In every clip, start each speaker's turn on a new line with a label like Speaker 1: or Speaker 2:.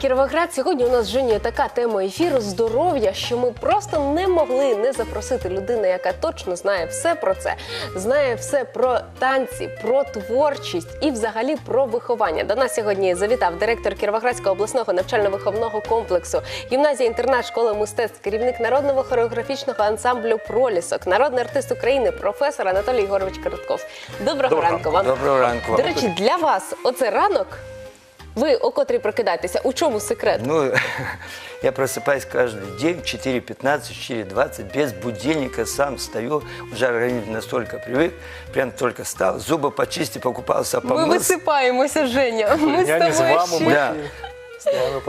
Speaker 1: Кіровоград. Сьогодні у нас з Женєю така тема ефіру здоров'я, що ми просто не могли не запросити людину, яка точно знає все про це, знає все про танці, про творчість і взагалі про виховання. До нас сьогодні завітав директор Кіровоградського обласного навчально-виховного комплексу, гімназія інтернат школи мистецтв, керівник народного хореографічного ансамблю Пролісок, народний артист України, професор Анатолій Ігорович Коротков. Доброго,
Speaker 2: Доброго
Speaker 1: ранку вам.
Speaker 3: Доброго ранку.
Speaker 1: До речі, для вас оце ранок. Ви о котрій прокидаєтеся? У чому секрет?
Speaker 3: Ну, я просыпаюсь каждый день в 4.15, 4.20, без будильника, сам встаю, уже организм настолько привык, прям только встал, зубы почистил, покупался,
Speaker 1: Ми
Speaker 3: помылся.
Speaker 1: висипаємося, Женя. Ми з
Speaker 2: Я з
Speaker 1: тобою
Speaker 2: вами
Speaker 1: ще-
Speaker 2: ми
Speaker 3: Да.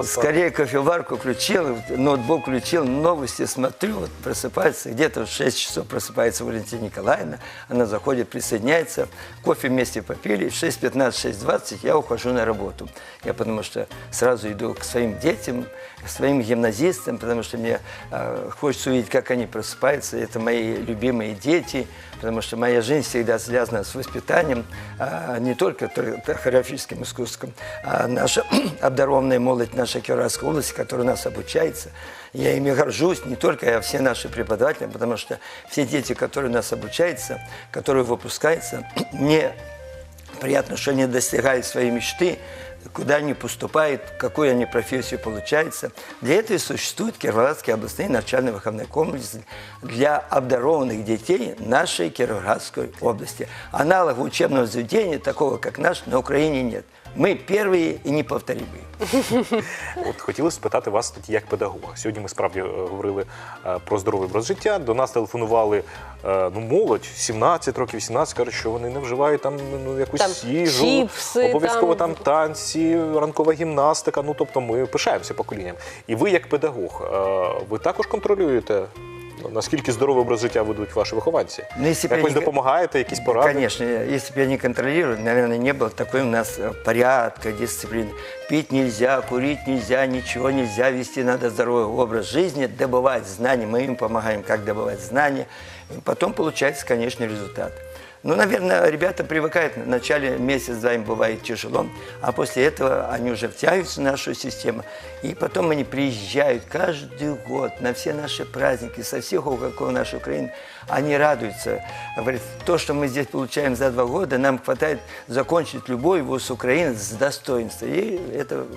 Speaker 3: Скорее кофеварку включил, ноутбук включил, новости смотрю, вот просыпается, где-то в 6 часов просыпается Валентина Николаевна, она заходит, присоединяется, кофе вместе попили, в 6.15, 6.20 я ухожу на работу. Я потому что сразу иду к своим детям, к своим гимназистам, потому что мне э, хочется увидеть, как они просыпаются. Это мои любимые дети, потому что моя жизнь всегда связана с воспитанием, а не только хореографическим искусством, а наша обдарованная молодь нашей Кировоградской области, которая у нас обучается. Я ими горжусь, не только я, а все наши преподаватели, потому что все дети, которые у нас обучаются, которые выпускаются, мне приятно, что они достигают своей мечты, куда они поступают, какую они профессию получается. Для этого и существует Кировоградский областный начально-выходной комплекс для обдарованных детей нашей Кировоградской области. Аналога учебного заведения, такого как наш, на Украине нет. Мы первые и неповторимые.
Speaker 2: От хотіли спитати вас тоді як педагога. Сьогодні ми справді е, говорили е, про здоровий образ життя. До нас телефонували е, ну, молодь, 17 років, 18, кажуть, що вони не вживають там ну, якусь
Speaker 1: Там
Speaker 2: їжу,
Speaker 1: чіпси,
Speaker 2: обов'язково
Speaker 1: там.
Speaker 2: там. танці, ранкова гімнастика. Ну тобто ми пишаємося поколінням. І ви, як педагог, е, ви також контролюєте. Наскільки здоровий образ життя ведуть ваші вихованці?
Speaker 3: Ну, якщо б я
Speaker 2: Якось
Speaker 3: не-
Speaker 2: допомагаєте, якісь поради?
Speaker 3: Конечно, если бы я не контролировал, наверное, не было такой у нас э, порядка, дисциплины. Пить нельзя, курить нельзя, ничего нельзя, вести надо здоровый образ жизни, добывать знания. Мы им помогаем, как добывать знания. И потом получается, конечно, результат. Ну, наверное, ребята привыкают. В начале месяца им бывает тяжело, а после этого они уже втягиваются в нашу систему. И потом они приезжают каждый год на все наши праздники со всех уголков нашей Украины. Они радуются. Говорят, то, что мы здесь получаем за два года, нам хватает закончить любой вуз Украины с достоинством. И это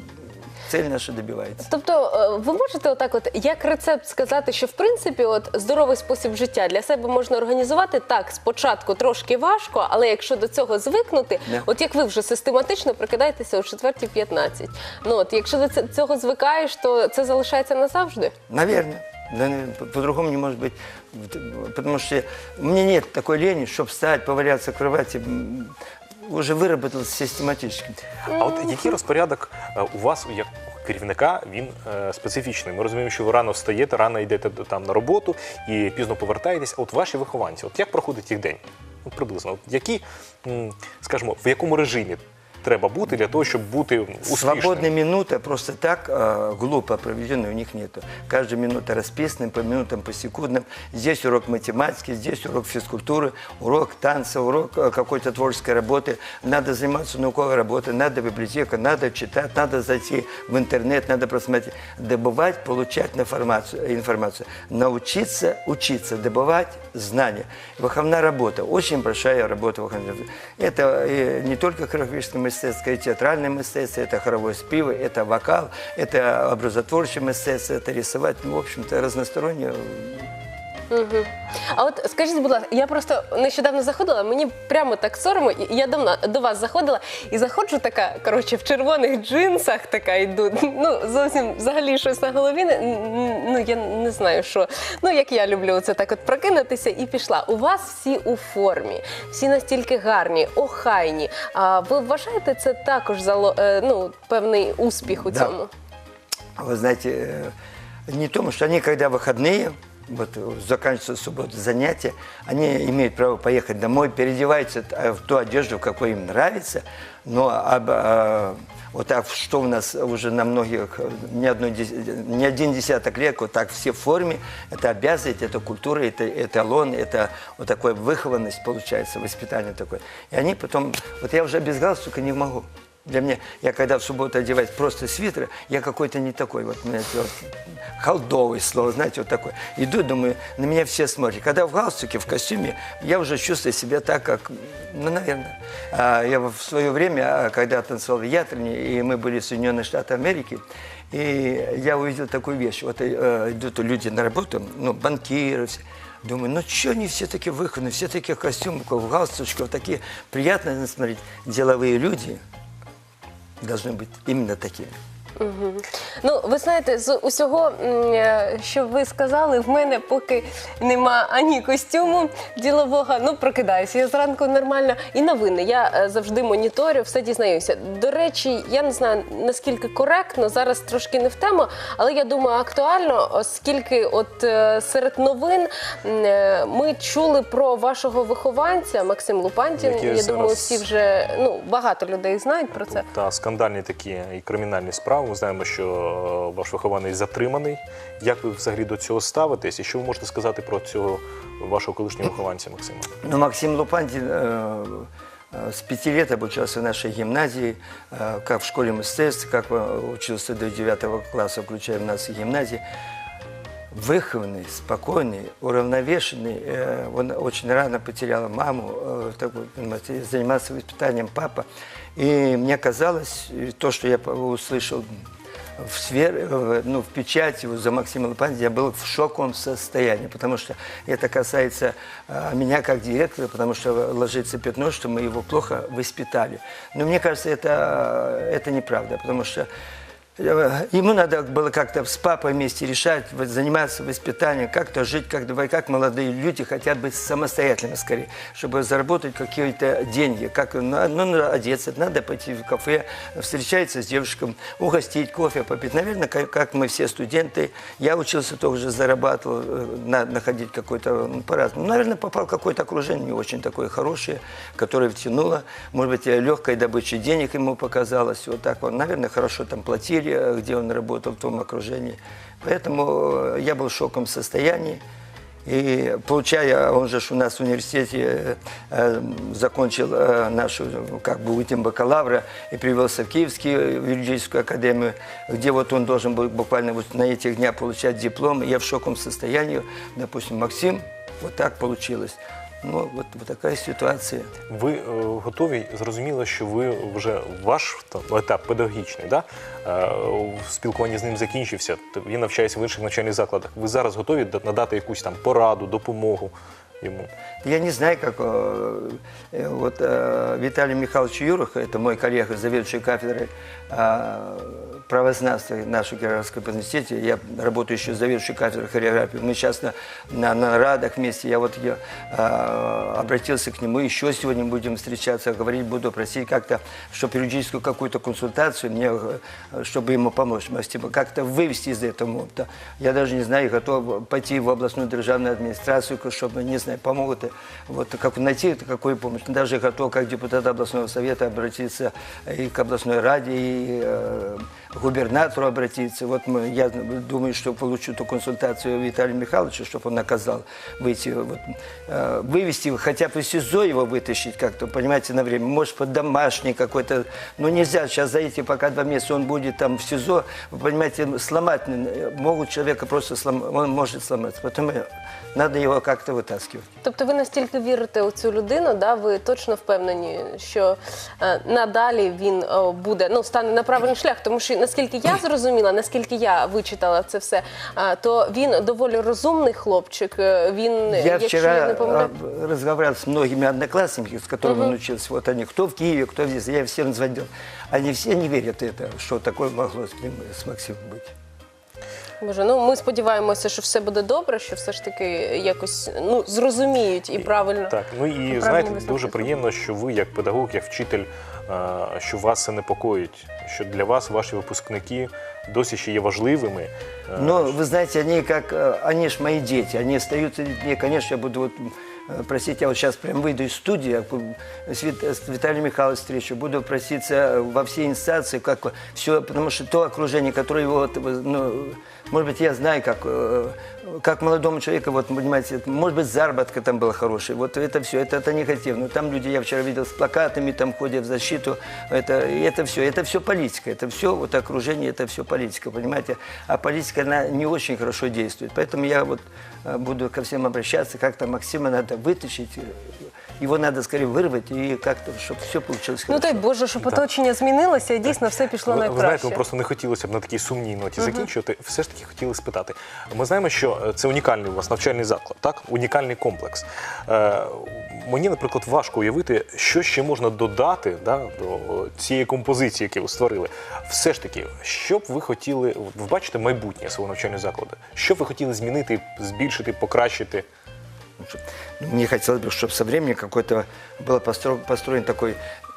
Speaker 3: цель наша добивается.
Speaker 1: Тобто, е, ви можете отак, от як рецепт сказати, що в принципі, от здоровий спосіб життя для себе можна організувати так. Спочатку трошки важко, але якщо до цього звикнути,
Speaker 3: Да.
Speaker 1: от як ви вже систематично прокидаєтеся о 4.15, Ну от якщо до ц- цього звикаєш, то це залишається назавжди.
Speaker 3: Наверное. Да, наверно, по- по-другому не может быть. Вот, Потому что у меня нет такой лени, чтобы встать, поваляться в кровати. М, Уже выработалось систематически.
Speaker 2: А от який розпорядок е, у вас як у керівника він е, специфічний? Ми розуміємо, що ви рано встаєте, рано йдете там на роботу і пізно повертаєтесь. А от ваші вихованці, от як проходить їх день? От приблизно, от які, скажімо, в якому режимі треба бути для того, щоб бути успішним?
Speaker 3: Свободной минуты просто так глупо проведенной у них нету. Каждая минута расписана по минутам, по секундам. Здесь урок математики, здесь урок физкультуры, урок танца, урок э, какой-то творческой работы. Надо заниматься науковой работой, надо библиотека, надо читать, надо зайти в интернет, надо просмотреть, добывать, получать информацию, информацию. Научиться учиться, добывать знания. Выходная работа, очень большая работа выходной. Это э, не только хореографическое и театральное мастерство, это хоровое спиво, это вокал, это образотворчее мастерство, это рисовать, ну, в общем-то, разностороннее.
Speaker 1: А от скажіть, будь ласка, я просто нещодавно заходила, мені прямо так соромно. і Я давно до вас заходила і заходжу така, коротше, в червоних джинсах така йду. Ну, зовсім взагалі щось на голові. не- н- Ну я не знаю, що. Ну, як я люблю це так от прокинутися і пішла. У вас всі у формі, всі настільки гарні, охайні. А ви вважаєте це також зало, е, ну, певний успіх у
Speaker 3: Да.
Speaker 1: цьому?
Speaker 3: Вы знаете, э, не тому, что они, когда выходные, вот заканчиваются суббота занятия, они имеют право поехать домой, переодеваются э, в ту одежду, какой им нравится, но об, э, вот так, что у нас уже на многих, не, одно, не один десяток лет, вот так все в форме, это обязанность, это культура, это эталон, это вот такая выхованность получается, воспитание такое. И они потом, вот я уже без галстука не могу. Для меня, я когда в субботу одеваюсь просто свитер, я какой-то не такой, вот, знаете, вот, холдовый слово, знаете, вот такой. Иду, думаю, на меня все смотрят. Когда в галстуке, в костюме, я уже чувствую себя так, как, ну, наверное. А, я в свое время, а, когда танцевал в Ятрине, и мы были в Соединенных Штатах Америки, и я увидел такую вещь. Вот э, идут люди на работу, ну, банкиры, все. Думаю, ну что они все такие выходные, все такие костюмы, в галстучках, такие приятные смотреть. Деловые люди должны быть именно
Speaker 1: Ну, ви знаєте, з усього, е, що ви сказали, в мене поки нема ані костюму ділового. Ну, прокидаюся. Я зранку нормально. І новини. Я е, завжди моніторю, все дізнаюся. До речі, я не знаю наскільки коректно, зараз трошки не в тему, але я думаю, актуально, оскільки от е, серед новин ми чули про вашого вихованця Максим Лупантін. Я думаю, всі вже ну багато людей знають про це.
Speaker 2: Та скандальні такі і кримінальні справи Ми знаємо, що е, ваш вихований затриманий. Як ви взагалі до цього ставитесь? І що ви можете сказати про цього вашого колишнього вихованця Максима?
Speaker 3: Ну, Максим Лупандин э, э, с пяти лет обучался в нашей гимназии, э, как в школе мастерств, как э, учился до девятого класса, включая в нас и гимназии. Выхованный, спокойный, уравновешенный. Э, Он очень рано потерял маму, э, занимался воспитанием папа. И мне казалось, то, что я услышал в, свер... э, ну, в печати вот за Максима Лопанди я был в шоковом состоянии, потому что это касается меня как директора, потому что ложится пятно, что мы его плохо воспитали. Но мне кажется, это, это неправда, потому что Ему надо было как-то с папой вместе решать, заниматься воспитанием, как-то жить, как, как молодые люди хотят быть самостоятельными скорее, чтобы заработать какие-то деньги. Как, ну, ну, надо одеться, надо пойти в кафе, встречаться с девушкой, угостить, кофе попить. Наверное, как, как мы все студенты, я учился тоже зарабатывал, э, на, находить какой-то, ну, по-разному. Наверное, попал в какое-то окружение не очень такое хорошее, которое втянуло. Может быть, легкой добычей денег ему показалось. Вот так вот. Наверное, хорошо там платили, э, где он работал, в том окружении. Поэтому э, я был в шоковом состоянии. И получая, он же у нас в университете э, закончил э, нашу, как бы, вытем бакалавра и привелся в Киевскую юридическую академию, где вот он должен был буквально вот на этих днях получать диплом. Я в шоковом состоянии, допустим, Максим, вот так получилось. Ну, вот, вот такая ситуация.
Speaker 2: Ви е, готові, зрозуміло, що ви вже ваш там, етап педагогічний, да? е, в спілкуванні з ним закінчився. т- Він навчається в інших навчальних закладах. Ви зараз готові да- надати якусь там пораду, допомогу йому?
Speaker 3: Я не знаю, как э, э, вот э, Виталий Михайлович Юрах, это мой коллега, заведующий кафедрой э, правознавства нашего Кировского университете. Я работаю еще заведующий кафедрой хореографии. Мы сейчас на, на, на радах вместе. Я вот я, э, обратился к нему. Еще сегодня будем встречаться, говорить буду, просить как-то, чтобы юридическую какую-то консультацию мне, чтобы ему помочь, типа, как-то вывести из этого. мута. Я даже не знаю, готов пойти в областную державную администрацию, чтобы, не знаю, помогут, вот как найти какую помощь. Даже готов, как депутат областного совета, обратиться и к областной раде, и э, губернатору обратиться. Вот мы, я думаю, что получу эту консультацию Виталия Михайловича, чтобы он наказал выйти, вот, э, вывести, его, хотя бы из СИЗО его вытащить как-то, понимаете, на время. Может, под домашний какой-то. Ну, нельзя сейчас зайти, пока два месяца он будет там в СИЗО, вы понимаете, сломать, э, могут человека просто сломать, он может сломаться. Поэтому надо его как-то вытаскивать.
Speaker 1: Тобто ви настільки вірите у цю людину, да, ви точно впевнені, що е, надалі він е, буде ну стане на правильний шлях. Тому що наскільки я зрозуміла, наскільки я вичитала це все, е, то він доволі розумний хлопчик. е, Він
Speaker 3: Я
Speaker 1: якщо
Speaker 3: вчера
Speaker 1: я не помиляю,
Speaker 3: а, разговаривал с многими одноклассниками, с которыми он учился. Вот они, кто в Киеве, кто здесь. Я всем звонил. Они все не верят в это, что такое могло с, ним, с Максимом быть.
Speaker 1: Боже, ну ми сподіваємося, що все буде добре, що все ж таки якось ну зрозуміють і правильно.
Speaker 2: Так, ну і
Speaker 1: правильні
Speaker 2: знаєте,
Speaker 1: висновки
Speaker 2: дуже приємно, що ви, як педагог, як вчитель, е, що вас це непокоїть, що для вас ваші випускники досі ще є важливими. Е,
Speaker 3: Но вы знаете, они как, э, они ж мои дети, они остаются детьми. Конечно, я буду вот э, просить, я вот сейчас прям выйду из студии, с, Вит- с Виталием Михайловичем встречу, буду проситься э, во все инстанции, как все, потому что то окружение, которое его, э, ну, может быть, я знаю, как, э, как молодому человеку, вот, понимаете, может быть, заработка там была хорошая, вот это все, это, это негативно. Там люди, я вчера видел с плакатами, там ходят в защиту, это, это все, это все политика, это все, вот окружение, это все политика, понимаете, а политика, она не очень хорошо действует, поэтому я вот э, буду ко всем обращаться, как-то Максима надо вытащить, э, его надо скорее вырвать, и как-то, чтобы все получилось
Speaker 1: Ну
Speaker 3: хорошо.
Speaker 1: дай Боже, щоб оточення змінилося і дійсно все пішло
Speaker 2: Ви, ви знаєте,
Speaker 1: найкраще.
Speaker 2: ну, просто не хотілося б на такій сумній ноті закінчувати. Все ж таки хотіли спитати. Ми знаємо, що е, це унікальний у вас навчальний заклад, так? Унікальний комплекс. Е, мені, наприклад, важко уявити, що ще можна додати да, до цієї композиції, яку ви створили. Все ж таки, що б ви хотіли, от ви бачите майбутнє свого навчального закладу? Що б ви хотіли змінити, збільшити, покращити?
Speaker 3: Мне хотелось бы, чтобы со временем какой-то был постро- построен такой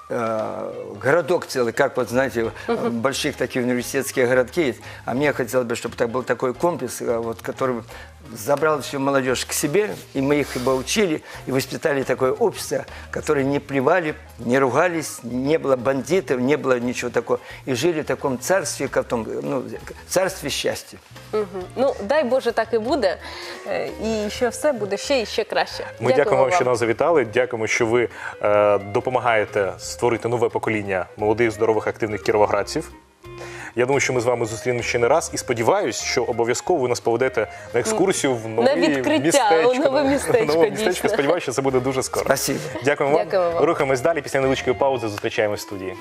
Speaker 3: э, городок целый, как вот, знаете, в больших таких университетских городки есть. А мне хотелось бы, чтобы так был такой комплекс, э, вот, который забрал всю молодежь к себе, и мы их бы учили, и воспитали такое общество, которое не плевали, не ругались, не было бандитов, не было ничего такого. И жили в таком царстве, как в том, ну, царстве счастья.
Speaker 1: Мгм. Ну дай Боже, так і буде. Е, І що все буде ще і ще краще.
Speaker 2: Ми дякуємо вам, що нас завітали. Дякуємо, що ви е, допомагаєте створити нове покоління молодих, здорових, активних кіровоградців. Я думаю, що ми з вами зустрінемо ще не раз і сподіваюсь, що обов'язково ви нас поведете на екскурсію в нове
Speaker 1: відкриття,
Speaker 2: містечко.
Speaker 1: у нове містечко,
Speaker 2: Нове містечко. Сподіваюся, що це буде дуже скоро.
Speaker 3: Спасибо.
Speaker 2: Дякуємо вам.
Speaker 1: Дякуємо вам.
Speaker 2: Рухаємось далі. Після невеличкої паузи зустрічаємось в студії.